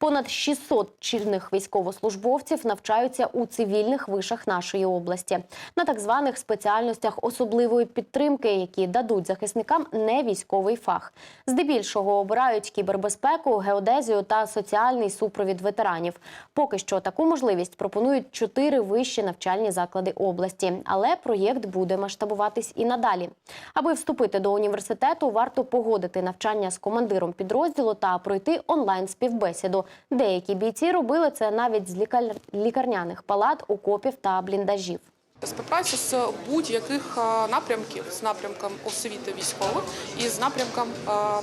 Понад 600 чинних військовослужбовців навчаються у цивільних вишах нашої області на так званих спеціальностях особливої підтримки, які дадуть захисникам не військовий фах. Здебільшого обирають кібербезпеку, геодезію та соціальний супровід ветеранів. Поки що таку можливість пропонують чотири вищі навчальні заклади області, але проєкт буде масштабуватись і надалі. Аби вступити до університету, варто погодити навчання з командиром підрозділу та пройти онлайн співбесіду. Деякі бійці робили це навіть з лікар- лікарняних палат, окопів та бліндажів. Співпраця з будь-яких напрямків, з напрямком освіти військових і з напрямком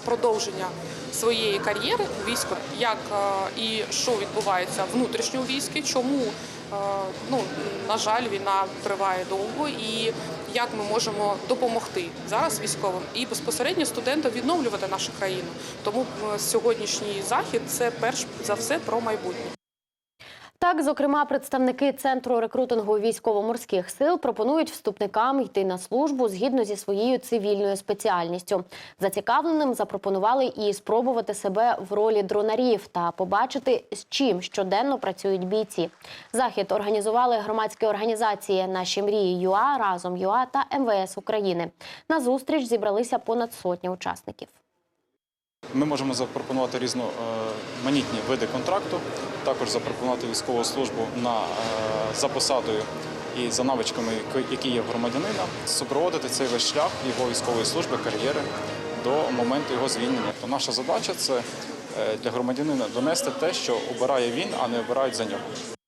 продовження своєї кар'єри в війську, як і що відбувається внутрішньо у війську, чому ну на жаль війна триває довго, і як ми можемо допомогти зараз військовим і безпосередньо студентам відновлювати нашу країну. Тому е, сьогоднішній захід це перш за все про майбутнє. Так, зокрема, представники центру рекрутингу військово-морських сил пропонують вступникам йти на службу згідно зі своєю цивільною спеціальністю. Зацікавленим запропонували і спробувати себе в ролі дронарів та побачити, з чим щоденно працюють бійці. Захід організували громадські організації Наші мрії ЮА разом ЮА та МВС України. На зустріч зібралися понад сотня учасників. Ми можемо запропонувати різноманітні види контракту, також запропонувати військову службу на, е, за посадою і за навичками, які є в громадянина, супроводити цей весь шлях його військової служби, кар'єри до моменту його звільнення. То наша задача це е, для громадянина донести те, що обирає він, а не обирають за нього.